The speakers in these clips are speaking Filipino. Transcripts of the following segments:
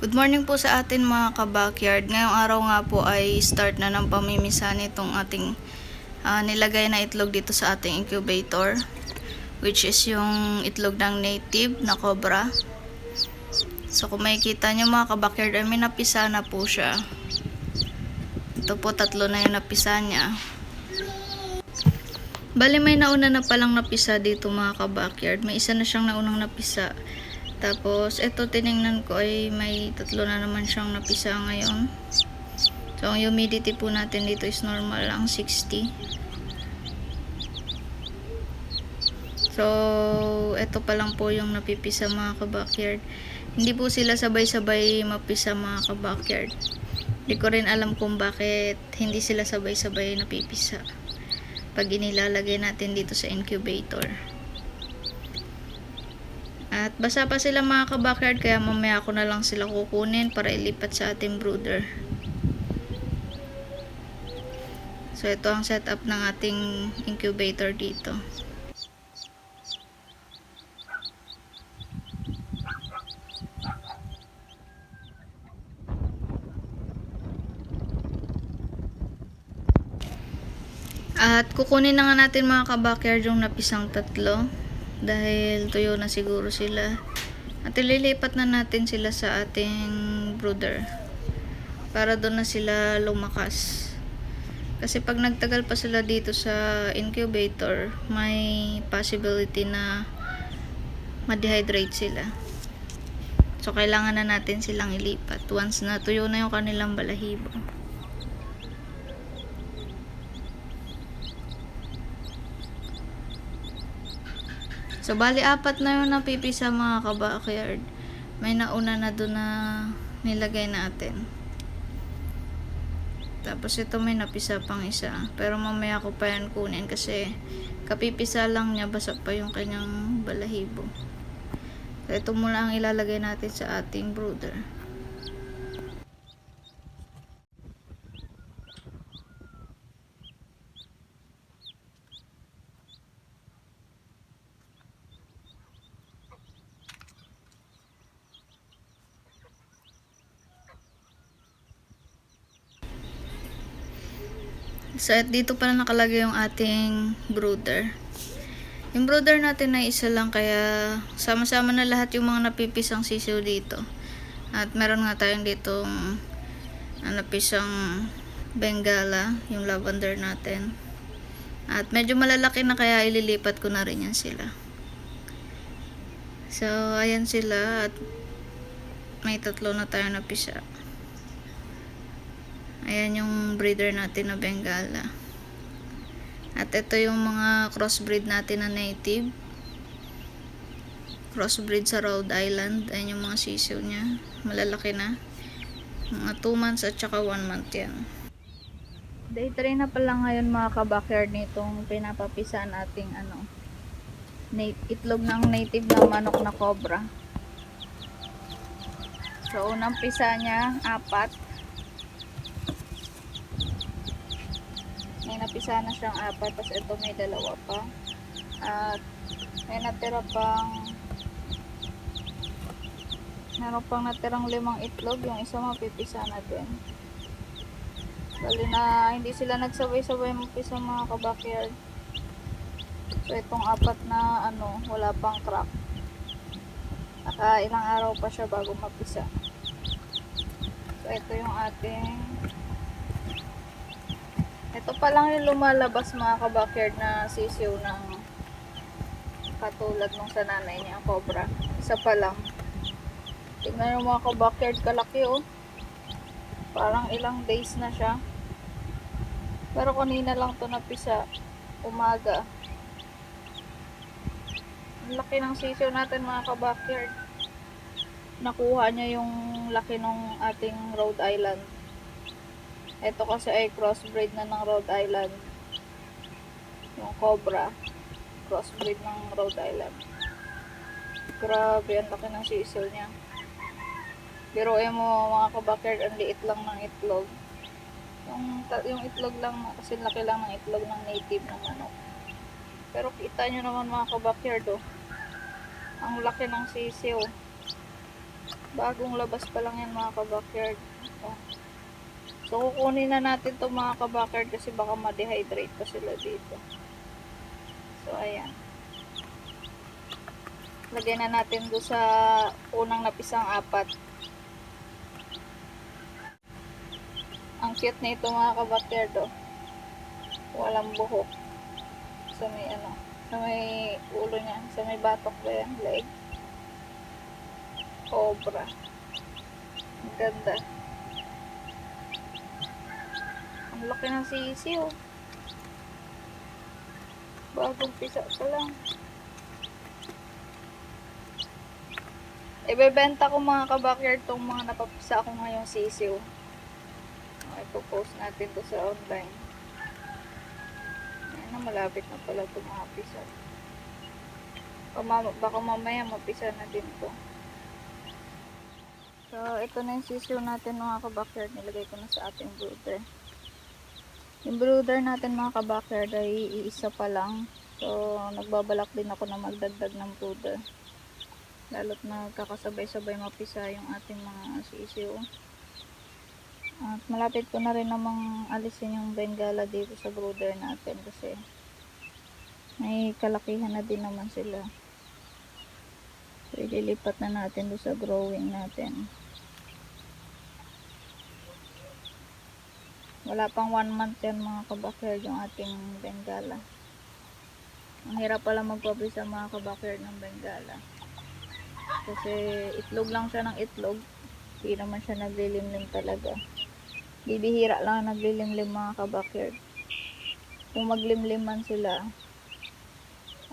Good morning po sa atin mga ka-backyard. Ngayong araw nga po ay start na ng pamimisa nitong ating ah, nilagay na itlog dito sa ating incubator. Which is yung itlog ng native na cobra. So kung makikita nyo mga ka-backyard ay may napisa na po siya. Ito po tatlo na yung napisa niya. Bali may nauna na palang napisa dito mga ka-backyard. May isa na siyang naunang napisa. Tapos, ito tiningnan ko ay may tatlo na naman siyang napisa ngayon. So, ang humidity po natin dito is normal lang, 60. So, ito pa lang po yung napipisa mga ka-backyard. Hindi po sila sabay-sabay mapisa mga ka-backyard. Hindi ko rin alam kung bakit hindi sila sabay-sabay napipisa pag inilalagay natin dito sa incubator. At basa pa sila mga ka-backyard kaya mamaya ko na lang sila kukunin para ilipat sa ating brooder. So ito ang setup ng ating incubator dito. At kukunin na nga natin mga ka-backyard yung napisang tatlo. Dahil tuyo na siguro sila. At ililipat na natin sila sa ating brooder. Para doon na sila lumakas. Kasi pag nagtagal pa sila dito sa incubator, may possibility na ma-dehydrate sila. So, kailangan na natin silang ilipat once na tuyo na yung kanilang balahibo. So, bali apat na yung napipisa mga ka-backyard. May nauna na doon na nilagay natin. Tapos ito may napisa pang isa. Pero mamaya ko pa yan kunin kasi kapipisa lang niya basa pa yung kanyang balahibo. So, ito muna ang ilalagay natin sa ating brooder. So, at dito pala nakalagay yung ating brooder. Yung brooder natin ay isa lang kaya sama-sama na lahat yung mga napipisang sisiw dito. At meron nga tayong ditong ah, napisang bengala, yung lavender natin. At medyo malalaki na kaya ililipat ko na rin yan sila. So, ayan sila at may tatlo na tayo napisa. Ayan yung breeder natin na Bengala. At ito yung mga crossbreed natin na native. Crossbreed sa Rhode Island. Ayan yung mga sisiw niya. Malalaki na. Mga 2 months at saka 1 month yan. Day 3 na pala ngayon mga ka-backyard nitong pinapapisa nating ano, itlog ng native na manok na cobra. So, unang pisa niya, apat. Napisa na siyang apat tapos ito may dalawa pa. At may natira pang meron pang natirang limang itlog yung isa mapipisa na din. Bali na hindi sila nagsabay-sabay mapisa mga kabakyard. So itong apat na ano wala pang crack naka ilang araw pa siya bago mapisa. So ito yung ating ito pa lang yung lumalabas mga kabakyard na sisiw ng katulad nung sa nanay niya, ang cobra. Isa pa lang. Tignan yung mga kabakyard kalaki oh. Parang ilang days na siya. Pero kanina lang to napisa. Umaga. Ang laki ng sisiw natin mga kabakyard. Nakuha niya yung laki ng ating Rhode Island. Ito kasi ay crossbreed na ng Rhode Island. Yung cobra. Crossbreed ng Rhode Island. Grabe, ang laki ng sisiw niya. Pero eh mo mga kabakyard, ang liit lang ng itlog. Yung, yung itlog lang, kasi laki lang ng itlog ng native na manok. Pero kita nyo naman mga kabakyard oh. Ang laki ng sisiw. Bagong labas pa lang yan mga kabakyard. Oh. So, kukunin na natin to mga kabakyard kasi baka ma-dehydrate pa sila dito. So, ayan. Lagay na natin do sa unang napisang apat. Ang cute na ito mga kabakyard oh. Walang buhok. Sa may ano, sa may ulo niya, sa may batok ba yan, leg. Cobra. Ang ganda. Ang laki ng sisi oh. Bagong pisa pa lang. Ibebenta ko mga kabakyard tong mga napapisa ko ngayong sisiw. Okay, post natin to sa online. Ayan na, malapit na pala ito mga pisa. Baka mamaya mapisa na din to. So, ito na yung sisiw natin mga kabakyard. Nilagay ko na sa ating brooder. Yung brooder natin mga kabakyard ay iisa pa lang. So, nagbabalak din ako na magdagdag ng brooder. Lalo't nagkakasabay-sabay mapisa yung ating mga sisiw. At malapit ko na rin namang alisin yung bengala dito sa brooder natin kasi may kalakihan na din naman sila. So, ililipat na natin doon sa growing natin. Wala pang one month yan mga kabakyard yung ating bengala. Ang hirap pala magpapisa mga kabakyard ng bengala. Kasi itlog lang siya ng itlog. Hindi naman siya naglilimlim talaga. Bibihira lang ang naglilimlim mga kabakyard. Kung maglimlim man sila,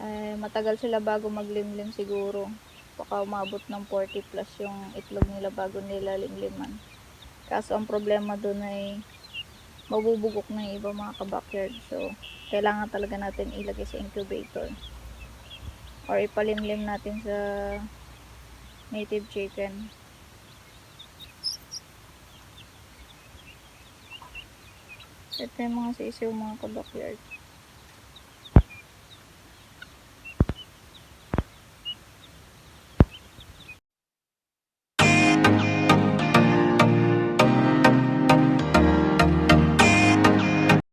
eh, matagal sila bago maglimlim siguro. Baka umabot ng 40 plus yung itlog nila bago nila limliman. Kaso ang problema doon ay mabubugok na yung iba mga kabakyard. So, kailangan talaga natin ilagay sa incubator. Or ipalimlim natin sa native chicken. Ito yung mga sisiw mga kabakyard.